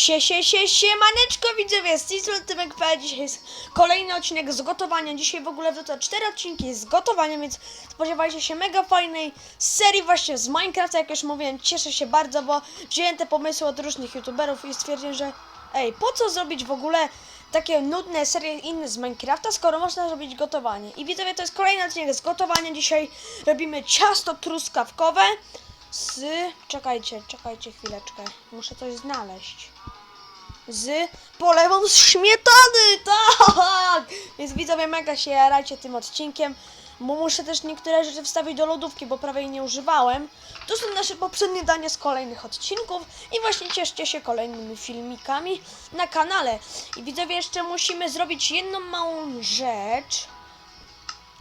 Sie, sie, sie, siemaneczko widzowie, z tej strony. Dzisiaj jest kolejny odcinek z gotowania. Dzisiaj w ogóle wrzucę cztery odcinki z gotowania, więc spodziewajcie się mega fajnej serii właśnie z Minecrafta. Jak już mówiłem, cieszę się bardzo, bo wziąłem te pomysły od różnych youtuberów i stwierdziłem, że ej, po co zrobić w ogóle takie nudne serie inne z Minecrafta, skoro można zrobić gotowanie. I widzowie, to jest kolejny odcinek z gotowania. Dzisiaj robimy ciasto truskawkowe z... Czekajcie, czekajcie chwileczkę. Muszę coś znaleźć. Z polewą z śmietany, tak! Więc widzowie, mega się jarajcie tym odcinkiem. Bo muszę też niektóre rzeczy wstawić do lodówki, bo prawie jej nie używałem. To są nasze poprzednie dania z kolejnych odcinków i właśnie cieszcie się kolejnymi filmikami na kanale. I widzowie, jeszcze musimy zrobić jedną małą rzecz.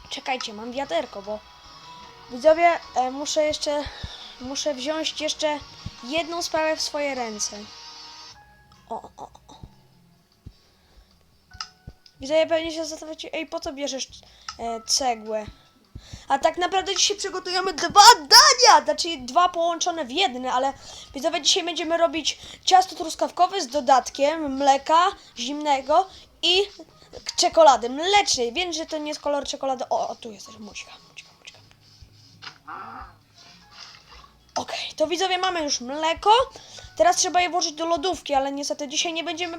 Czekajcie, mam wiaderko, bo widzowie, e, muszę jeszcze, muszę wziąć jeszcze jedną sprawę w swoje ręce. O, o. Widzowie, pewnie się zastanawiacie, ej, po co bierzesz e, cegłę? A tak naprawdę dzisiaj przygotujemy dwa dania, znaczy dwa połączone w jedne, ale widzowie, dzisiaj będziemy robić ciasto truskawkowe z dodatkiem mleka zimnego i czekolady mlecznej. Wiem, że to nie jest kolor czekolady. O, o tu jest też mućka, mućka, mućka. Okej, to widzowie mamy już mleko. Teraz trzeba je włożyć do lodówki, ale niestety dzisiaj nie będziemy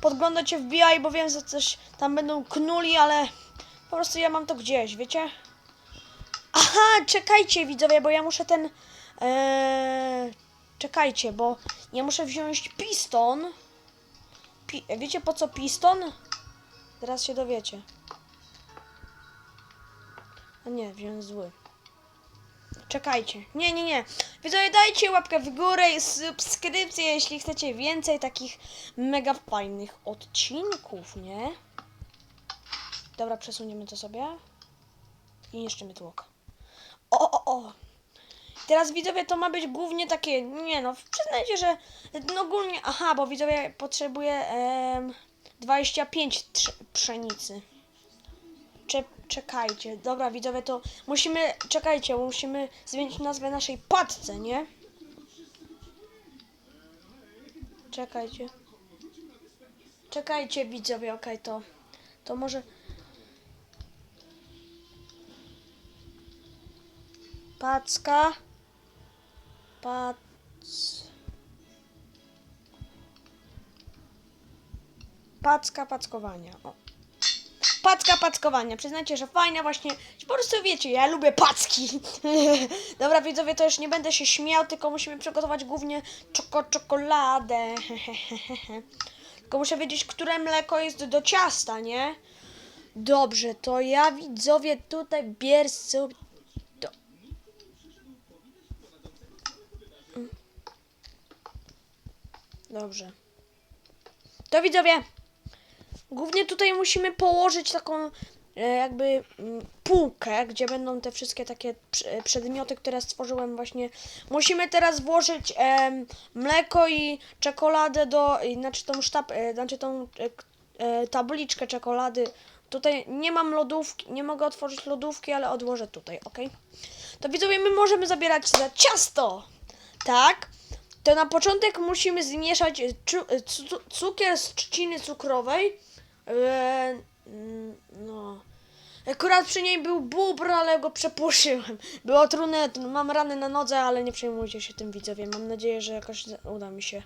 podglądać FBI, bo wiem, że coś tam będą knuli, ale po prostu ja mam to gdzieś, wiecie? Aha, czekajcie widzowie, bo ja muszę ten... Eee, czekajcie, bo ja muszę wziąć piston. Pi wiecie po co piston? Teraz się dowiecie. A nie, wziąłem zły. Czekajcie. Nie, nie, nie. Widzowie, dajcie łapkę w górę i subskrypcję, jeśli chcecie więcej takich mega fajnych odcinków, nie? Dobra, przesuniemy to sobie. I niszczymy tłok. O, o, o. Teraz widzowie, to ma być głównie takie, nie no, przyznajcie, że no ogólnie, aha, bo widzowie potrzebuje em, 25 trz- pszenicy. Cze czekajcie, dobra widzowie, to musimy, czekajcie, musimy zmienić nazwę naszej patce, nie? Czekajcie. Czekajcie widzowie, okej, to, to może... Packa. Pac... Packa packowania. O. Packa packowania. Przyznajcie, że fajna właśnie. Po prostu wiecie, ja lubię packi. Dobra, widzowie, to już nie będę się śmiał, tylko musimy przygotować głównie czoko czekoladę. tylko muszę wiedzieć, które mleko jest do ciasta, nie? Dobrze, to ja widzowie tutaj bierz sobie to. Mm. Dobrze. To widzowie, Głównie tutaj musimy położyć taką e, jakby mm, półkę, gdzie będą te wszystkie takie przy- przedmioty, które stworzyłem właśnie. Musimy teraz włożyć em, mleko i czekoladę do, znaczy tą sztab, e, znaczy tą e, e, tabliczkę czekolady. Tutaj nie mam lodówki, nie mogę otworzyć lodówki, ale odłożę tutaj, ok? To widzowie, my możemy zabierać za ciasto, tak? To na początek musimy zmieszać e, e, cukier z trzciny cukrowej. Eee, no. Akurat przy niej był bubr, ale go przepuszyłem. Było trudne, t- mam rany na nodze, ale nie przejmujcie się tym widzowie. Mam nadzieję, że jakoś uda mi się.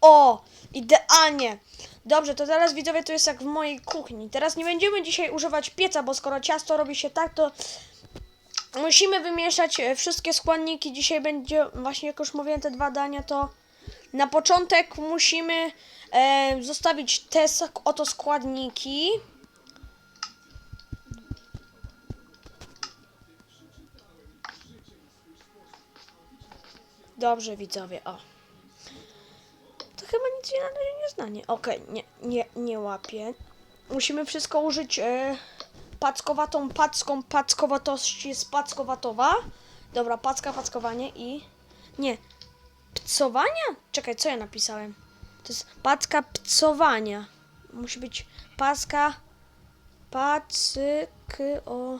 O! Idealnie! Dobrze, to teraz widzowie to jest jak w mojej kuchni. Teraz nie będziemy dzisiaj używać pieca, bo skoro ciasto robi się tak, to musimy wymieszać e, wszystkie składniki. Dzisiaj będzie, właśnie jak już mówiłem, te dwa dania, to na początek musimy e, zostawić te oto składniki. Dobrze, widzowie, o. To chyba nic się na razie nie stanie. Okej, nie, nie, nie łapię. Musimy wszystko użyć e, packowatą packą packowatości jest packowatowa. Dobra, packa, packowanie i... Nie, Pcowania? Czekaj, co ja napisałem? To jest packa pcowania. Musi być paska pacyk o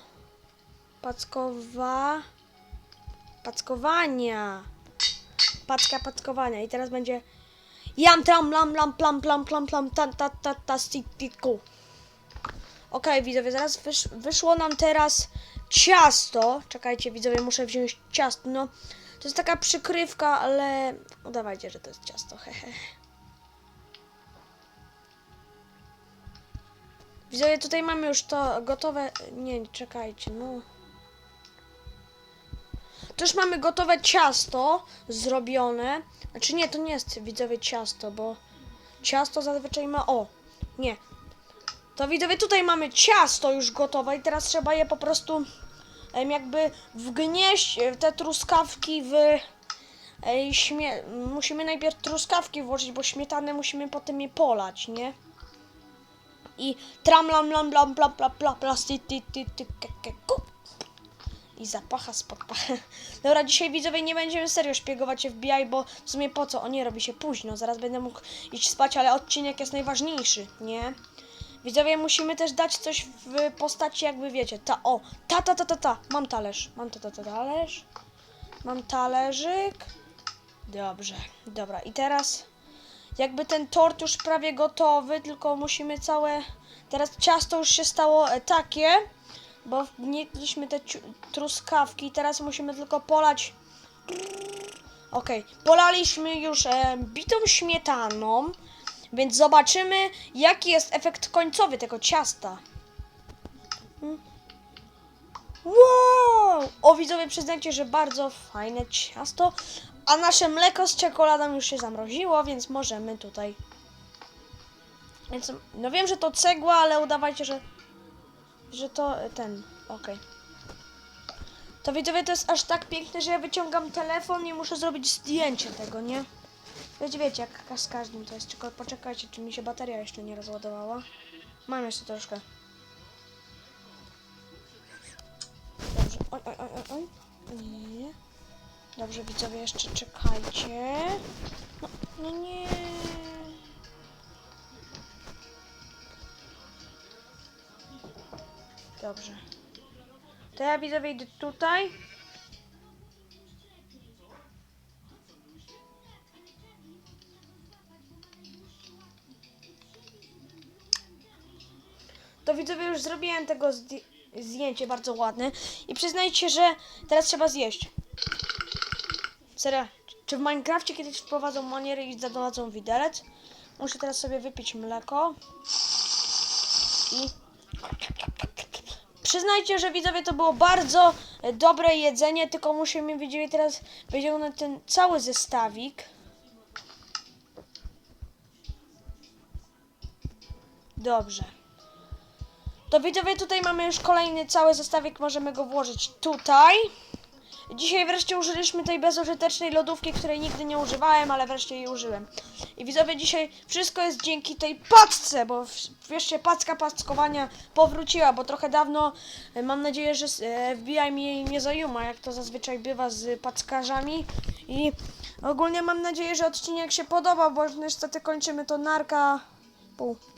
packowa packowania. Packa packowania i teraz będzie Jam tram lam lam plam plam plam plam ta ta ta ta sti ti ku. Okej, widzowie, zaraz wysz, wyszło nam teraz ciasto. Czekajcie, widzowie, muszę wziąć ciasto. No, to jest taka przykrywka, ale udawajcie, że to jest ciasto. Hehe. Widzowie, tutaj mamy już to gotowe. Nie, czekajcie, no. To już mamy gotowe ciasto zrobione. Znaczy nie, to nie jest widzowie ciasto, bo ciasto zazwyczaj ma. O! Nie. To widzowie, tutaj mamy ciasto już gotowe i teraz trzeba je po prostu em, jakby wgnieść e, te truskawki w. Ej, śmie... Musimy najpierw truskawki włożyć, bo śmietanę musimy potem je polać, nie? I tram lam lam lam ti ke ke ku. I zapacha spod pachy. Dobra, dzisiaj widzowie nie będziemy serio szpiegować FBI, bo w sumie po co? O nie, robi się późno. Zaraz będę mógł iść spać, ale odcinek jest najważniejszy, nie? Widzowie, musimy też dać coś w postaci, jakby wiecie, ta, o, ta, ta, ta, ta, ta, mam talerz, mam ta, ta, ta, talerz, mam talerzyk, dobrze, dobra, i teraz jakby ten tort już prawie gotowy, tylko musimy całe, teraz ciasto już się stało e, takie, bo wnieśliśmy te truskawki, teraz musimy tylko polać, okej, polaliśmy już e, bitą śmietaną, więc zobaczymy, jaki jest efekt końcowy tego ciasta. Wow! O widzowie, przyznajcie, że bardzo fajne ciasto. A nasze mleko z czekoladą już się zamroziło, więc możemy tutaj. Więc, no wiem, że to cegła, ale udawajcie, że, że to e, ten. Okej. To widzowie, to jest aż tak piękne, że ja wyciągam telefon i muszę zrobić zdjęcie tego, nie? Wiecie, wiecie, jak z każdym to jest. Tylko poczekajcie, czy mi się bateria jeszcze nie rozładowała. Mam jeszcze troszkę. Dobrze. Oj, oj, oj, oj. Nie. Dobrze, widzowie, jeszcze czekajcie. No, no nie. Dobrze. To ja widzowie idę tutaj. To widzowie już zrobiłem tego zdj- zdjęcie bardzo ładne. I przyznajcie, że teraz trzeba zjeść. Serio, czy w Minecrafcie kiedyś wprowadzą maniery i zadadzą widelec? Muszę teraz sobie wypić mleko. I... Przyznajcie, że widzowie to było bardzo dobre jedzenie, tylko musimy widzowie teraz wyciągnąć ten cały zestawik. Dobrze. To widzowie, tutaj mamy już kolejny cały zestawik, możemy go włożyć tutaj. Dzisiaj wreszcie użyliśmy tej bezużytecznej lodówki, której nigdy nie używałem, ale wreszcie jej użyłem. I widzowie, dzisiaj wszystko jest dzięki tej paczce, bo wreszcie paczka packowania powróciła, bo trochę dawno, e, mam nadzieję, że e, FBI mi jej nie zajuma, jak to zazwyczaj bywa z packarzami. I ogólnie mam nadzieję, że odcinek się podoba, bo niestety kończymy to narka pół.